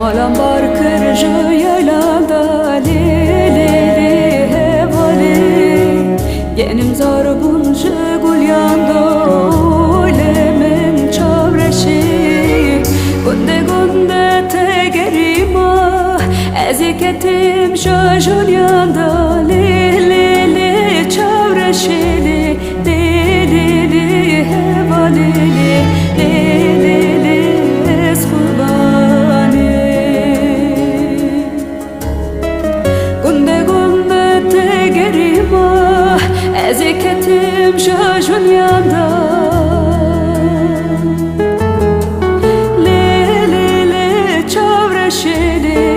Alam bar kırıcı yaylanda li li li hevali. Genim zar buncu gul yando lemen çavreşi Gunde gunde te gerima Eziketim şajul yanda Neziketim şu dünyada Le le le çevreşelim